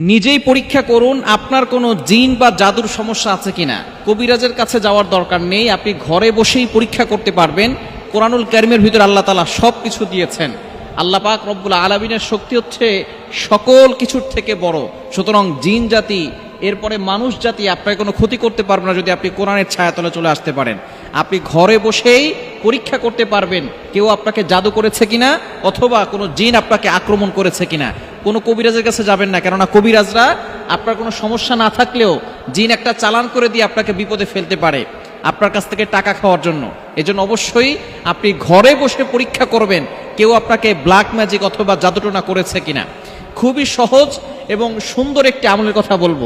নিজেই পরীক্ষা করুন আপনার কোনো জিন বা জাদুর সমস্যা আছে কিনা। কবিরাজের কাছে যাওয়ার দরকার নেই, আপনি ঘরে বসেই পরীক্ষা করতে পারবেন। কোরআনুল কারিমের ভিতরে আল্লাহ তালা সব কিছু দিয়েছেন। আল্লাহ পাক রব্বুল আলমিনের শক্তি হচ্ছে সকল কিছুর থেকে বড়। সুতরাং জিন জাতি, এরপরে মানুষ জাতি, আপনাকে কোনো ক্ষতি করতে পারবে না যদি আপনি কোরআনের ছায়াতলে চলে আসতে পারেন। আপনি ঘরে বসেই পরীক্ষা করতে পারবেন কেউ আপনাকে জাদু করেছে কিনা, অথবা কোনো জিন আপনাকে আক্রমণ করেছে কিনা। কোনো কবিরাজের কাছে যাবেন না, কেননা কবিরাজরা আপনার কোনো সমস্যা না থাকলেও জিন একটা চালান করে দিয়ে আপনাকে বিপদে ফেলতে পারে আপনার কাছ থেকে টাকা খাওয়ার জন্য। এজন্য অবশ্যই আপনি ঘরে বসে পরীক্ষা করবেন কেউ আপনাকে ব্ল্যাক ম্যাজিক অথবা জাদুটোনা করেছে কিনা। খুবই সহজ এবং সুন্দর একটি আমলের কথা বলব।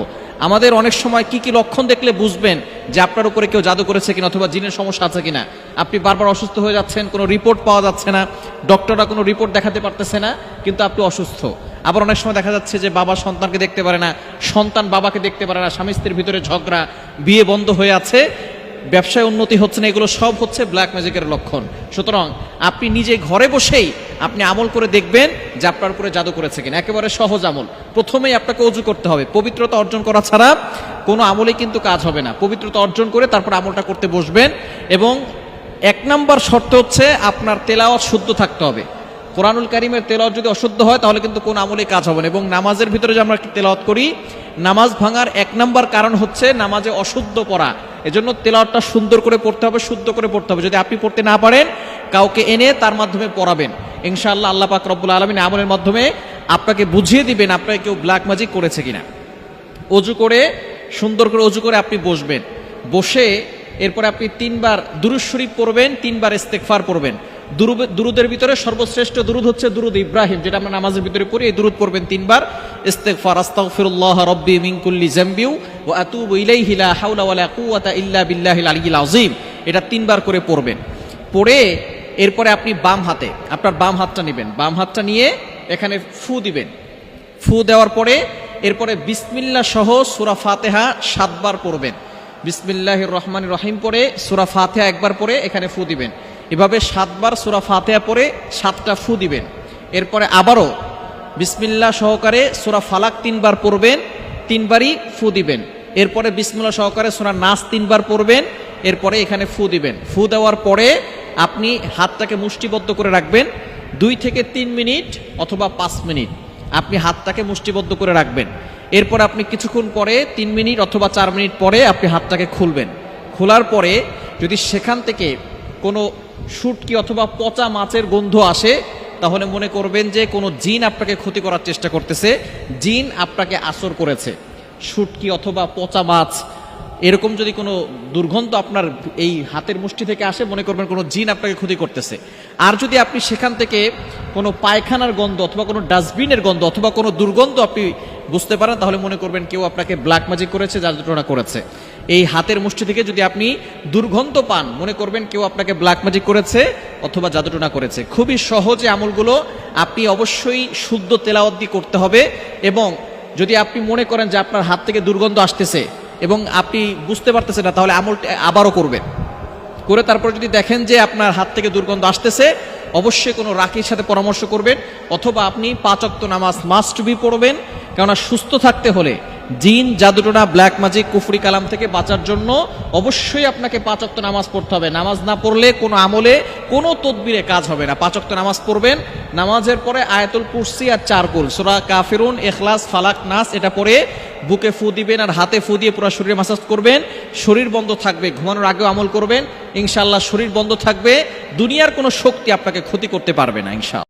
আমাদের অনেক সময় কি কি লক্ষণ দেখলে বুঝবেন যে আপনার উপরে কেউ জাদু করেছে কিনা অথবা জিনের সমস্যা আছে কিনা। আপনি বারবার অসুস্থ হয়ে যাচ্ছেন, কোনো রিপোর্ট পাওয়া যাচ্ছে না, ডক্টররা কোনো রিপোর্ট দেখাতে পারতেছে না, কিন্তু আপনি অসুস্থ। আবার অনেক সময় দেখা যাচ্ছে যে বাবা সন্তানকে দেখতে পারে না, সন্তান বাবাকে দেখতে পারে না, স্বামী স্ত্রীর ভিতরে ঝগড়া, বিয়ে বন্ধ হয়ে আছে, ব্যবসায় উন্নতি হচ্ছে না, এগুলো সব হচ্ছে ব্ল্যাক ম্যাজিকের লক্ষণ। সুতরাং আপনি নিজে ঘরে বসেই আপনি আমল করে দেখবেন যে আপনার উপরে জাদু করেছে কিনা। একেবারে সহজ আমল। প্রথমেই আপনাকে অজু করতে হবে। পবিত্রতা অর্জন করা ছাড়া কোনো আমলে কিন্তু কাজ হবে না। পবিত্রতা অর্জন করে তারপর আমলটা করতে বসবেন এবং এক নাম্বার শর্ত হচ্ছে আপনার তেলাওয়াত শুদ্ধ থাকতে হবে। কোরআনুল কারিমের তেলাওয়াত যদি অশুদ্ধ হয়, তাহলে কিন্তু কোন আমলে কাজ হবে না এবং নামাজের ভিতরে যে আমরা তেলাওয়াত করি, নামাজ ভাঙার এক নাম্বার কারণ হচ্ছে নামাজে অশুদ্ধ পড়া। এজন্য তেলাওয়াতটা সুন্দর করে পড়তে হবে, শুদ্ধ করে পড়তে হবে। যদি আপনি পড়তে না পারেন, কাউকে এনে তার মাধ্যমে পড়াবেন। ইনশাআল্লাহ আল্লাহ পাক রব্বুল আলমিন আমলের মাধ্যমে আপনাকে বুঝিয়ে দিবেন আপনাকে কেউ ব্ল্যাক ম্যাজিক করেছে কিনা। অজু করে, সুন্দর করে অজু করে আপনি বসবেন। বসে এরপরে আপনি তিনবার দুরুদ শরীফ পড়বেন, তিনবার ইস্তেকফার পড়বেন। দুরুদের ভিতরে সর্বশ্রেষ্ঠ দুরুদ হচ্ছে দুরুদ ইব্রাহিম, যেটা আমরা নামাজের ভিতরে পড়ি, এই দুরুদ পড়বেন তিনবার। ইস্তেকফার আস্তাগফিরুল্লাহ রব্বি মিন কুল্লি জামবিউ ওয়া আতুবু ইলাইহি লা হাওলা ওয়ালা কুওয়াতা ইল্লা বিল্লাহিল আলিয়্যিল আযীম। এটা তিনবার করে পড়বেন। পড়ে এরপরে আপনি বাম হাতে, আপনার বাম হাতটা নেবেন। বাম হাতটা নিয়ে এখানে ফু দিবেন। ফু দেওয়ার পরে এরপরে বিসমিল্লা সহ সুরা ফাতেহা সাতবার পড়বেন। বিসমিল্লাহ রহমান রহিম পরে সুরা ফাতেহা একবার পরে এখানে ফু দিবেন। এভাবে সাতবার সুরা ফাতেহা পরে সাতটা ফু দিবেন। এরপরে আবারও বিসমিল্লাহ সহকারে সুরা ফালাক তিনবার পড়বেন, তিনবারই ফু দিবেন। এরপরে বিসমিল্লা সহকারে সুরা নাস তিনবার পড়বেন, এরপরে এখানে ফু দিবেন। ফু দেওয়ার পরে আপনি হাতটাকে মুষ্টিবদ্ধ করে রাখবেন দুই থেকে তিন মিনিট অথবা পাঁচ মিনিট। আপনি হাতটাকে মুষ্টিবদ্ধ করে রাখবেন। এরপর আপনি কিছুক্ষণ পরে তিন মিনিট অথবা চার মিনিট পরে আপনি হাতটাকে খুলবেন। খোলার পরে যদি সেখান থেকে কোনো শুটকি অথবা পচা মাছের গন্ধ আসে, তাহলে মনে করবেন যে কোনো জিন আপনাকে ক্ষতি করার চেষ্টা করতেছে। জিন আপনাকে আসর করেছে। শুটকি অথবা পচা মাছ এরকম যদি কোনো দুর্গন্ধ আপনার এই হাতের মুষ্টি থেকে আসে, মনে করবেন কোনো জিন আপনাকে ক্ষতি করতেছে। আর যদি আপনি সেখান থেকে কোনো পায়খানার গন্ধ অথবা কোনো ডাস্টবিনের গন্ধ অথবা কোনো দুর্গন্ধ আপনি বুঝতে পারেন, তাহলে মনে করবেন কেউ আপনাকে ব্ল্যাক ম্যাজিক করেছে জাদুটনা করেছে। এই হাতের মুষ্টি থেকে যদি আপনি দুর্গন্ধ পান, মনে করবেন কেউ আপনাকে ব্ল্যাক ম্যাজিক করেছে অথবা জাদুটনা করেছে। খুবই সহজে আমলগুলো আপনি অবশ্যই শুদ্ধ তেলাওয়াত দিয়ে করতে হবে এবং যদি আপনি মনে করেন যে আপনার হাত থেকে দুর্গন্ধ আসতেছে এবং আপনি বুঝতে পারতেছেন না, তাহলে আমলটা আবারও করবেন। করে তারপর যদি দেখেন যে আপনার হাত থেকে দুর্গন্ধ আসতেছে, অবশ্যই কোনো রাখির সাথে পরামর্শ করবেন, অথবা আপনি পাঁচক্ত নামাজ মাস্ট বি পড়বেন, কেননা সুস্থ থাকতে হলে জিন, জাদুটোনা, ব্ল্যাক ম্যাজিক, কুফরি কালাম থেকে বাঁচার জন্য অবশ্যই আপনাকে পাঁচক্ত নামাজ পড়তে হবে। নামাজ না পড়লে কোনো আমলে, কোনো তদবিরে কাজ হবে না। পাঁচক্ত নামাজ পড়বেন। নামাজের পরে আয়াতুল কুরসি আর চারকুল, সোরা কাফিরুন এখলাস ফালাক, নাস, এটা পরে বুকে ফু দিবেন আর হাতে ফু দিয়ে পুরো শরীরে মাসাজ করবেন। শরীর বন্ধ থাকবে, ঘুমানোর আগেও আমল করবেন। ইনশাল্লাহ শরীর বন্ধ থাকবে। দুনিয়ার কোনো শক্তি আপনাকে ক্ষতি করতে পারবে না, ইনশাআল্লাহ।